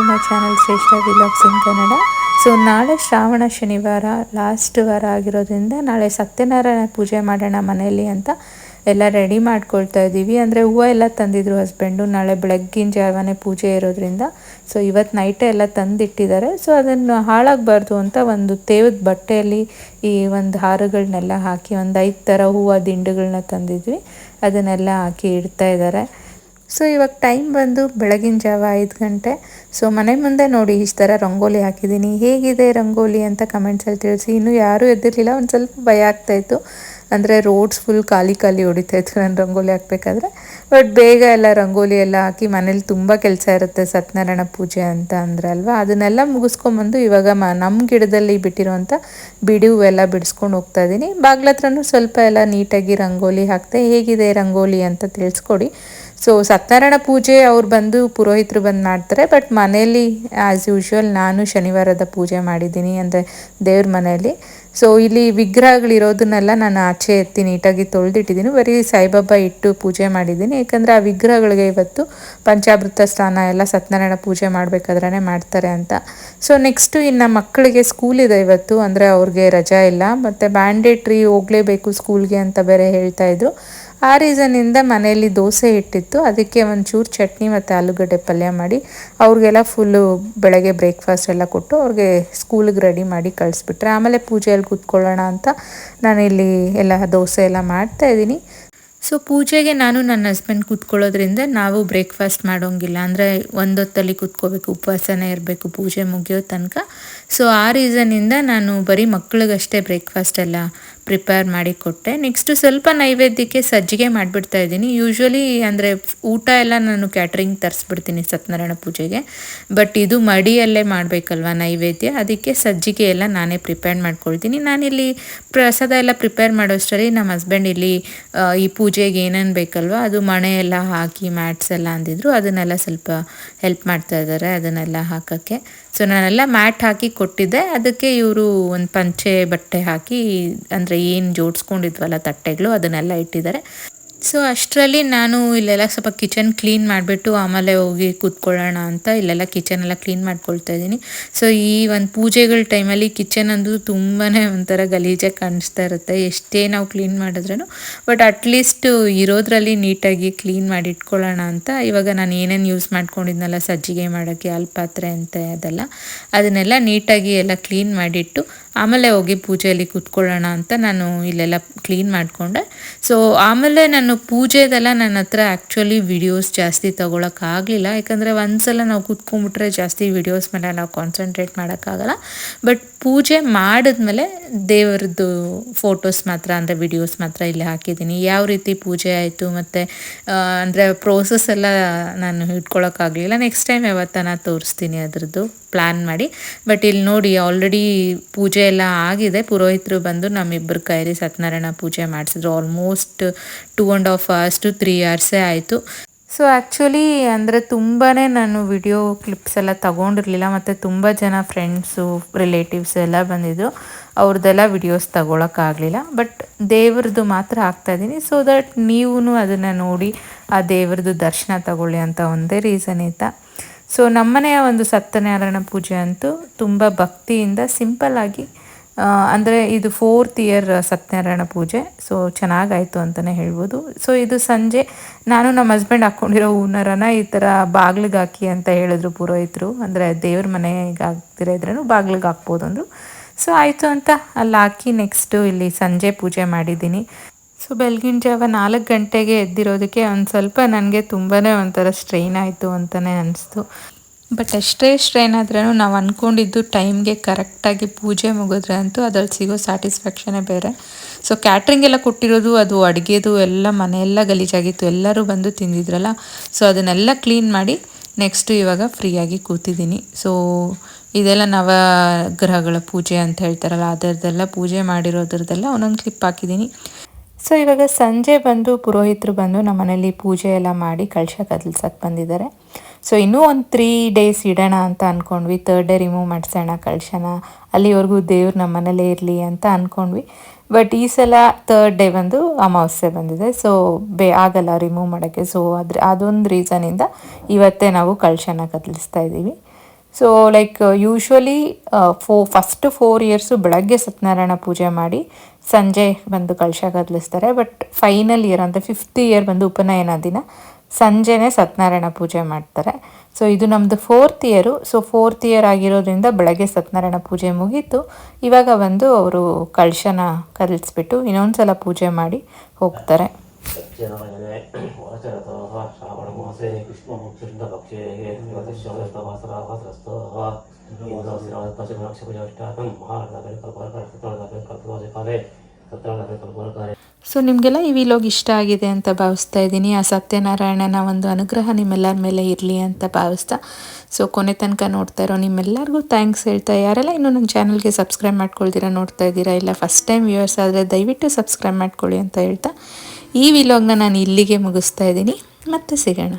To my channel Shreshta vlogs in Kannada. So, ನಾಳೆ ಶ್ರಾವಣ ಶನಿವಾರ ಲಾಸ್ಟ್ ವಾರ ಆಗಿರೋದ್ರಿಂದ ನಾಳೆ ಸತ್ಯನಾರಾಯಣ ಪೂಜೆ ಮಾಡೋಣ ಮನೆಯಲ್ಲಿ ಅಂತ ಎಲ್ಲ ರೆಡಿ ಮಾಡ್ಕೊಳ್ತಾ ಇದ್ದೀವಿ. ಅಂದರೆ ಹೂವು ಎಲ್ಲ ತಂದಿದ್ರು ಹಸ್ಬೆಂಡು ನಾಳೆ ಬೆಳಗ್ಗಿನ ಜಾವನೇ ಪೂಜೆ ಇರೋದ್ರಿಂದ ಸೊ ಇವತ್ತು ನೈಟೇ ಎಲ್ಲ ತಂದಿಟ್ಟಿದ್ದಾರೆ. ಸೊ ಅದನ್ನು ಹಾಳಾಗಬಾರ್ದು ಅಂತ ಒಂದು ತೇವದ ಬಟ್ಟೆಯಲ್ಲಿ ಈ ಒಂದು ಹಾರಗಳನ್ನೆಲ್ಲ ಹಾಕಿ ಒಂದು ಐದು ಥರ ಹೂವು ದಿಂಡುಗಳನ್ನ ತಂದಿದ್ವಿ. ಅದನ್ನೆಲ್ಲ ಹಾಕಿ ಇಡ್ತಾ ಇದ್ದಾರೆ. ಸೊ ಇವಾಗ ಟೈಮ್ ಬಂದು ಬೆಳಗಿನ ಜಾವ ಐದು ಗಂಟೆ. ಸೊ ಮನೆ ಮುಂದೆ ನೋಡಿ ಈ ಥರ ರಂಗೋಲಿ ಹಾಕಿದ್ದೀನಿ. ಹೇಗಿದೆ ರಂಗೋಲಿ ಅಂತ ಕಮೆಂಟ್ಸಲ್ಲಿ ತಿಳಿಸಿ. ಇನ್ನೂ ಯಾರೂ ಎದ್ದಿರಲಿಲ್ಲ, ಒಂದು ಸ್ವಲ್ಪ ಭಯ ಆಗ್ತಾಯಿತ್ತು ಅಂದರೆ ರೋಡ್ಸ್ ಫುಲ್ ಖಾಲಿ ಖಾಲಿ ಹೊಡಿತಾ ಇತ್ತು ನಾನು ರಂಗೋಲಿ ಹಾಕಬೇಕಾದ್ರೆ. ಬಟ್ ಬೇಗ ಎಲ್ಲ ರಂಗೋಲಿ ಎಲ್ಲ ಹಾಕಿ ಮನೇಲಿ ತುಂಬ ಕೆಲಸ ಇರುತ್ತೆ ಸತ್ಯನಾರಾಯಣ ಪೂಜೆ ಅಂತ ಅಂದ್ರಲ್ವಾ ಅದನ್ನೆಲ್ಲ ಮುಗಿಸ್ಕೊಂಬಂದು ಇವಾಗ ಮ ನಮ್ಮ ಗಿಡದಲ್ಲಿ ಬಿಟ್ಟಿರುವಂಥ ಬಿಡಿ ಎಲ್ಲ ಬಿಡಿಸ್ಕೊಂಡು ಹೋಗ್ತಾ ಇದ್ದೀನಿ. ಬಾಗ್ಲತ್ರನೂ ಸ್ವಲ್ಪ ಎಲ್ಲ ನೀಟಾಗಿ ರಂಗೋಲಿ ಹಾಕ್ತೆ. ಹೇಗಿದೆ ರಂಗೋಲಿ ಅಂತ ತಿಳಿಸ್ಕೊಡಿ. ಸೊ ಸತ್ಯನಾರಾಯಣ ಪೂಜೆ ಅವ್ರು ಬಂದು ಪುರೋಹಿತರು ಬಂದು ಮಾಡ್ತಾರೆ ಬಟ್ ಮನೆಯಲ್ಲಿ ಆ್ಯಸ್ ಯೂಶ್ವಲ್ ನಾನು ಶನಿವಾರದ ಪೂಜೆ ಮಾಡಿದ್ದೀನಿ ಅಂದರೆ ದೇವ್ರ ಮನೆಯಲ್ಲಿ ಸೊ ಇಲ್ಲಿ ವಿಗ್ರಹಗಳಿರೋದನ್ನೆಲ್ಲ ನಾನು ಆಚೆ ಎತ್ತಿ ನೀಟಾಗಿ ತೊಳೆದಿಟ್ಟಿದ್ದೀನಿ. ಬರೀ ಸಾಯಿಬಾಬಾ ಇಟ್ಟು ಪೂಜೆ ಮಾಡಿದ್ದೀನಿ. ಏಕೆಂದರೆ ಆ ವಿಗ್ರಹಗಳಿಗೆ ಇವತ್ತು ಪಂಚಾಮೃತ ಸ್ಥಾನ ಎಲ್ಲ ಸತ್ಯನಾರಾಯಣ ಪೂಜೆ ಮಾಡಬೇಕಾದ್ರೆ ಮಾಡ್ತಾರೆ ಅಂತ. ಸೊ ನೆಕ್ಸ್ಟು ಇನ್ನು ಮಕ್ಕಳಿಗೆ ಸ್ಕೂಲ್ ಇದೆ ಇವತ್ತು, ಅಂದರೆ ಅವ್ರಿಗೆ ರಜಾ ಇಲ್ಲ. ಮತ್ತು ಬ್ಯಾಂಡೇಟ್ರಿ ಹೋಗಲೇಬೇಕು ಸ್ಕೂಲ್ಗೆ ಅಂತ ಬೇರೆ ಹೇಳ್ತಾ ಇದ್ರು. ಆ ರೀಸನಿಂದ ಮನೆಯಲ್ಲಿ ದೋಸೆ ಇಟ್ಟಿತ್ತು. ಅದಕ್ಕೆ ಒಂಚೂರು ಚಟ್ನಿ ಮತ್ತು ಆಲೂಗಡ್ಡೆ ಪಲ್ಯ ಮಾಡಿ, ಅವ್ರಿಗೆಲ್ಲ ಫುಲ್ಲು ಬೆಳಗ್ಗೆ ಬ್ರೇಕ್ಫಾಸ್ಟ್ ಎಲ್ಲ ಕೊಟ್ಟು ಅವ್ರಿಗೆ ಸ್ಕೂಲಿಗೆ ರೆಡಿ ಮಾಡಿ ಕಳಿಸ್ಬಿಟ್ರೆ. ಆಮೇಲೆ ಪೂಜೆಯಲ್ಲಿ ಕೂತ್ಕೊಳ್ಳೋಣ ಅಂತ ನಾನಿಲ್ಲಿ ಎಲ್ಲ ದೋಸೆ ಎಲ್ಲ ಮಾಡ್ತಾ ಇದ್ದೀನಿ. ಸೊ ಪೂಜೆಗೆ ನಾನು ನನ್ನ ಹಸ್ಬೆಂಡ್ ಕೂತ್ಕೊಳ್ಳೋದ್ರಿಂದ ನಾವು ಬ್ರೇಕ್ಫಾಸ್ಟ್ ಮಾಡೋಂಗಿಲ್ಲ. ಅಂದರೆ ಒಂದೊತ್ತಲ್ಲಿ ಕೂತ್ಕೋಬೇಕು, ಉಪವಾಸನೇ ಇರಬೇಕು, ಪೂಜೆ ಮುಗಿಯೋ ತನಕ. ಸೊ ಆ ರೀಸನಿಂದ ನಾನು ಬರೀ ಮಕ್ಕಳಿಗಷ್ಟೇ ಬ್ರೇಕ್ಫಾಸ್ಟ್ ಎಲ್ಲ ಪ್ರಿಪೇರ್ ಮಾಡಿ ಕೊಟ್ಟೆ. ನೆಕ್ಸ್ಟು ಸ್ವಲ್ಪ ನೈವೇದ್ಯಕ್ಕೆ ಸಜ್ಜಿಗೆ ಮಾಡಿಬಿಡ್ತಾ ಇದ್ದೀನಿ. ಯೂಶ್ವಲಿ ಅಂದರೆ ಊಟ ಎಲ್ಲ ನಾನು ಕ್ಯಾಟ್ರಿಂಗ್ ತರಿಸ್ಬಿಡ್ತೀನಿ ಸತ್ಯನಾರಾಯಣ ಪೂಜೆಗೆ. ಬಟ್ ಇದು ಮಡಿಯಲ್ಲೇ ಮಾಡಬೇಕಲ್ವ ನೈವೇದ್ಯ? ಅದಕ್ಕೆ ಸಜ್ಜಿಗೆ ಎಲ್ಲ ನಾನೇ ಪ್ರಿಪೇರ್ ಮಾಡ್ಕೊಳ್ತೀನಿ. ನಾನಿಲ್ಲಿ ಪ್ರಸಾದ ಎಲ್ಲ ಪ್ರಿಪೇರ್ ಮಾಡೋಷ್ಟರಲ್ಲಿ ನಮ್ಮ ಹಸ್ಬೆಂಡ್ ಇಲ್ಲಿ ಈ ಪೂಜೆಗೆ ಏನೇನು ಬೇಕಲ್ವ ಅದು ಮಣೆ ಎಲ್ಲ ಹಾಕಿ ಮ್ಯಾಟ್ಸ್ ಎಲ್ಲ ಅಂದಿದ್ರು. ಅದನ್ನೆಲ್ಲ ಸ್ವಲ್ಪ ಹೆಲ್ಪ್ ಮಾಡ್ತಾ ಇದ್ದಾರೆ ಅದನ್ನೆಲ್ಲ ಹಾಕೋಕ್ಕೆ. ಸೊ ನಾನೆಲ್ಲ ಮ್ಯಾಟ್ ಹಾಕಿ ಕೊಟ್ಟಿದ್ದೆ. ಅದಕ್ಕೆ ಇವರು ಒಂದು ಪಂಚೆ ಬಟ್ಟೆ ಹಾಕಿ, ಅಂದರೆ ಏನು ಜೋಡಿಸ್ಕೊಂಡಿದ್ವಲ್ಲ ತಟ್ಟೆಗಳು, ಅದನ್ನೆಲ್ಲ ಇಟ್ಟಿದ್ದಾರೆ. ಸೊ ಅಷ್ಟರಲ್ಲಿ ನಾನು ಇಲ್ಲೆಲ್ಲ ಸ್ವಲ್ಪ ಕಿಚನ್ ಕ್ಲೀನ್ ಮಾಡಿಬಿಟ್ಟು ಆಮೇಲೆ ಹೋಗಿ ಕೂತ್ಕೊಳ್ಳೋಣ ಅಂತ ಇಲ್ಲೆಲ್ಲ ಕಿಚನ್ ಎಲ್ಲ ಕ್ಲೀನ್ ಮಾಡ್ಕೊಳ್ತಾ ಇದ್ದೀನಿ. ಸೊ ಈ ಒಂದು ಪೂಜೆಗಳ ಟೈಮಲ್ಲಿ ಕಿಚನ್ ಅಂದು ತುಂಬಾ ಒಂಥರ ಗಲೀಜಾಗಿ ಕಾಣಿಸ್ತಾ ಇರುತ್ತೆ. ಎಷ್ಟೇ ನಾವು ಕ್ಲೀನ್ ಮಾಡಿದ್ರೂ ಬಟ್ ಅಟ್ಲೀಸ್ಟ್ ಇರೋದ್ರಲ್ಲಿ ನೀಟಾಗಿ ಕ್ಲೀನ್ ಮಾಡಿ ಇಟ್ಕೊಳ್ಳೋಣ ಅಂತ. ಇವಾಗ ನಾನು ಏನೇನು ಯೂಸ್ ಮಾಡ್ಕೊಂಡಿದ್ನಲ್ಲ, ಸಜ್ಜಿಗೆ ಮಾಡೋಕ್ಕೆ, ಅಲ್ಪಾತ್ರೆ ಅಂತ ಅದೆಲ್ಲ, ಅದನ್ನೆಲ್ಲ ನೀಟಾಗಿ ಎಲ್ಲ ಕ್ಲೀನ್ ಮಾಡಿಟ್ಟು ಆಮೇಲೆ ಹೋಗಿ ಪೂಜೆಯಲ್ಲಿ ಕೂತ್ಕೊಳ್ಳೋಣ ಅಂತ ನಾನು ಇಲ್ಲೆಲ್ಲ ಕ್ಲೀನ್ ಮಾಡಿಕೊಂಡೆ. ಸೊ ಆಮೇಲೆ ನಾನು ಪೂಜೆದೆಲ್ಲ ನನ್ನ ಹತ್ರ ಆ್ಯಕ್ಚುಲಿ ವಿಡಿಯೋಸ್ ಜಾಸ್ತಿ ತೊಗೊಳಕ್ಕಾಗಲಿಲ್ಲ. ಯಾಕಂದರೆ ಒಂದ್ಸಲ ನಾವು ಕೂತ್ಕೊಂಡ್ಬಿಟ್ರೆ ಜಾಸ್ತಿ ವಿಡಿಯೋಸ್ ಮೇಲೆ ನಾವು ಕಾನ್ಸಂಟ್ರೇಟ್ ಮಾಡೋಕ್ಕಾಗಲ್ಲ. ಬಟ್ ಪೂಜೆ ಮಾಡಿದ್ಮೇಲೆ ದೇವರದ್ದು ಫೋಟೋಸ್ ಮಾತ್ರ, ಅಂದರೆ ವಿಡಿಯೋಸ್ ಮಾತ್ರ ಇಲ್ಲಿ ಹಾಕಿದ್ದೀನಿ. ಯಾವ ರೀತಿ ಪೂಜೆ ಆಯಿತು ಮತ್ತು ಅಂದರೆ ಪ್ರೋಸೆಸ್ ಎಲ್ಲ ನಾನು ಇಟ್ಕೊಳೋಕ್ಕಾಗಲಿಲ್ಲ. ನೆಕ್ಸ್ಟ್ ಟೈಮ್ ಯಾವತ್ತಾನ ತೋರಿಸ್ತೀನಿ ಅದರದ್ದು ಪ್ಲ್ಯಾನ್ ಮಾಡಿ. ಬಟ್ ಇಲ್ಲಿ ನೋಡಿ ಆಲ್ರೆಡಿ ಪೂಜೆ ಎಲ್ಲ ಆಗಿದೆ. ಪುರೋಹಿತರು ಬಂದು ನಮ್ಮಿಬ್ಬರು ಕೈರಿ ಸತ್ಯನಾರಾಯಣ ಪೂಜೆ ಮಾಡಿಸಿದ್ರು. Almost two and half hours to three ಅವರ್ಸೇ ಆಯಿತು. ಸೊ ಆ್ಯಕ್ಚುಲಿ ಅಂದರೆ ತುಂಬಾ ನಾನು ವಿಡಿಯೋ ಕ್ಲಿಪ್ಸ್ ಎಲ್ಲ ತಗೊಂಡಿರಲಿಲ್ಲ. ಮತ್ತು ತುಂಬ ಜನ ಫ್ರೆಂಡ್ಸು ರಿಲೇಟಿವ್ಸ್ ಎಲ್ಲ ಬಂದಿದ್ದು ಅವ್ರದ್ದೆಲ್ಲ ವಿಡಿಯೋಸ್ ತಗೊಳಕ್ಕಾಗಲಿಲ್ಲ ಬಟ್ ದೇವ್ರದ್ದು ಮಾತ್ರ ಹಾಕ್ತಾಯಿದ್ದೀನಿ ಸೊ ದಟ್ ನೀವು ಅದನ್ನು ನೋಡಿ, ಆ ದೇವ್ರದ್ದು ದರ್ಶನ ತಗೊಳ್ಳಿ ಅಂತ ಒಂದೇ ರೀಸನ್ ಇತ್ತ. ಸೊ ನಮ್ಮನೆಯ ಒಂದು ಸತ್ಯನಾರಾಯಣ ಪೂಜೆ ಅಂತೂ ತುಂಬ ಭಕ್ತಿಯಿಂದ ಸಿಂಪಲ್ಲಾಗಿ ಅಂದರೆ ಇದು ಫೋರ್ತ್ ಇಯರ್ ಸತ್ಯನಾರಾಯಣ ಪೂಜೆ. ಸೊ ಚೆನ್ನಾಗಾಯಿತು ಅಂತಲೇ ಹೇಳ್ಬೋದು. ಸೊ ಇದು ಸಂಜೆ, ನಾನು ನಮ್ಮ ಹಸ್ಬೆಂಡ್ ಹಾಕ್ಕೊಂಡಿರೋ ಹೂನರನ ಈ ಥರ ಬಾಗ್ಲಿಗೆ ಹಾಕಿ ಅಂತ ಹೇಳಿದ್ರು ಪುರೋಹಿತರು. ಅಂದರೆ ದೇವ್ರ ಮನೆಗೆ ಹಾಕ್ತಿರೋ ಬಾಗ್ಲಿಗೆ ಹಾಕ್ಬೋದು ಅಂದರು. ಸೊ ಆಯಿತು ಅಂತ ಅಲ್ಲಿ ಹಾಕಿ ನೆಕ್ಸ್ಟು ಇಲ್ಲಿ ಸಂಜೆ ಪೂಜೆ ಮಾಡಿದ್ದೀನಿ. ಸೊ ಬೆಳಗಿನ ಜಾವ ನಾಲ್ಕು ಗಂಟೆಗೆ ಎದ್ದಿರೋದಕ್ಕೆ ಒಂದು ಸ್ವಲ್ಪ ನನಗೆ ತುಂಬಾ ಒಂಥರ ಸ್ಟ್ರೈನ್ ಆಯಿತು ಅಂತಲೇ ಅನಿಸ್ತು. ಬಟ್ ಎಷ್ಟೇ ಸ್ಟ್ರೈನ್ ಆದ್ರೂ ನಾವು ಅಂದ್ಕೊಂಡಿದ್ದು ಟೈಮ್ಗೆ ಕರೆಕ್ಟಾಗಿ ಪೂಜೆ ಮುಗಿದ್ರೆ ಅಂತೂ ಅದ್ರಲ್ಲಿ ಸಿಗೋ ಸ್ಯಾಟಿಸ್ಫ್ಯಾಕ್ಷನೇ ಬೇರೆ. ಸೊ ಕ್ಯಾಟ್ರಿಂಗ್ ಎಲ್ಲ ಕೊಟ್ಟಿರೋದು, ಅದು ಅಡುಗೆದು, ಎಲ್ಲ ಮನೆಯೆಲ್ಲ ಗಲೀಜಾಗಿತ್ತು. ಎಲ್ಲರೂ ಬಂದು ತಿಂದಿದ್ರಲ್ಲ? ಸೊ ಅದನ್ನೆಲ್ಲ ಕ್ಲೀನ್ ಮಾಡಿ ನೆಕ್ಸ್ಟು ಇವಾಗ ಫ್ರೀಯಾಗಿ ಕೂತಿದ್ದೀನಿ. ಸೊ ಇದೆಲ್ಲ ನವಗ್ರಹಗಳ ಪೂಜೆ ಅಂತ ಹೇಳ್ತಾರಲ್ಲ, ಅದರದ್ದೆಲ್ಲ ಪೂಜೆ ಮಾಡಿರೋದ್ರದ್ದೆಲ್ಲ ಒಂದೊಂದು ಕ್ಲಿಪ್ ಹಾಕಿದ್ದೀನಿ. ಸೊ ಇವಾಗ ಸಂಜೆ ಬಂದು ಪುರೋಹಿತರು ಬಂದು ನಮ್ಮ ಮನೇಲಿ ಪೂಜೆ ಎಲ್ಲ ಮಾಡಿ ಕಳಶ ಕದಲ್ಸಕ್ಕೆ ಬಂದಿದ್ದಾರೆ. ಸೊ ಇನ್ನೂ ಒಂದು ತ್ರೀ ಡೇಸ್ ಇಡೋಣ ಅಂತ ಅಂದ್ಕೊಂಡ್ವಿ ತರ್ಡ್ ಡೇ ರಿಮೂವ್ ಮಾಡಿಸೋಣ ಕಳ್ಸೋಣ ಅಲ್ಲಿವರೆಗೂ ದೇವ್ರು ನಮ್ಮ ಮನೇಲೇ ಇರಲಿ ಅಂತ ಅಂದ್ಕೊಂಡ್ವಿ ಬಟ್ ಈ ಸಲ ತರ್ಡ್ ಡೇ ಬಂದು ಅಮಾವಾಸ್ಯೆ ಬಂದಿದೆ. ಸೊ ಬೇ, ಆಗಲ್ಲ ರಿಮೂವ್ ಮಾಡೋಕ್ಕೆ. ಸೊ ಅದ್ರ, ಅದೊಂದು ರೀಸನಿಂದ ಇವತ್ತೇ ನಾವು ಕಳಶನ ಕದಲಿಸ್ತಾ ಇದ್ದೀವಿ. So like usually fo first four years ಬೆಳಗ್ಗೆ ಸತ್ಯನಾರಾಯಣ ಪೂಜೆ ಮಾಡಿ, ಸಂಜೆ ಬಂದು ಕಳಶ ಕದಲಿಸ್ತಾರೆ ಬಟ್ ಫೈನಲ್ ಇಯರ್ ಅಂದರೆ ಫಿಫ್ತ್ ಇಯರ್ ಬಂದು ಉಪನಯನ ದಿನ, ಸಂಜೆನೇ ಸತ್ಯನಾರಾಯಣ ಪೂಜೆ ಮಾಡ್ತಾರೆ. ಸೊ ಇದು ನಮ್ಮದು fourth year so fourth year ಆಗಿರೋದ್ರಿಂದ ಬೆಳಗ್ಗೆ ಸತ್ಯನಾರಾಯಣ ಪೂಜೆ ಮುಗೀತು. ಇವಾಗ ಬಂದು ಅವರು ಕಳಶನ ಕದಲಿಸ್ಬಿಟ್ಟು ಇನ್ನೊಂದು ಸಲ ಪೂಜೆ ಮಾಡಿ ಹೋಗ್ತಾರೆ. 제나가연의 와자라다가 샤바라고 하세 그시마모 들린다가 제게 내가 시험했다 와서라 와서라 인도스라 다시 말하고 싶어 저기 다음 말다 그러니까 말까 그러니까 그러니까 그러니까 그러니까 그러니까 그러니까 ಸೊ ನಿಮಗೆಲ್ಲ ಈ ವಿಲೋಗ್ ಇಷ್ಟ ಆಗಿದೆ ಅಂತ ಭಾವಿಸ್ತಾ ಇದ್ದೀನಿ. ಆ ಸತ್ಯನಾರಾಯಣನ ಒಂದು ಅನುಗ್ರಹ ನಿಮ್ಮೆಲ್ಲರ ಮೇಲೆ ಇರಲಿ ಅಂತ ಭಾವಿಸ್ತಾ. ಸೊ ಕೊನೆ ತನಕ ನೋಡ್ತಾ ಇರೋ ನಿಮ್ಮೆಲ್ಲರಿಗೂ ಥ್ಯಾಂಕ್ಸ್ ಹೇಳ್ತಾ. ಯಾರೆಲ್ಲ ಇನ್ನೂ ನನ್ನ ಚಾನಲ್ಗೆ ಸಬ್ಸ್ಕ್ರೈಬ್ ಮಾಡ್ಕೊಳ್ತೀರಾ ನೋಡ್ತಾ ಇದ್ದೀರಾ, ಇಲ್ಲ ಫಸ್ಟ್ ಟೈಮ್ ವ್ಯೂವರ್ಸ್ ಆದರೆ ದಯವಿಟ್ಟು ಸಬ್ಸ್ಕ್ರೈಬ್ ಮಾಡ್ಕೊಳ್ಳಿ ಅಂತ ಹೇಳ್ತಾ. ಈ ವಿಲಾಗ್ನ ನಾನು ಇಲ್ಲಿಗೆ ಮುಗಿಸ್ತಾ ಇದ್ದೀನಿ. ಮತ್ತೆ ಸಿಗೋಣ.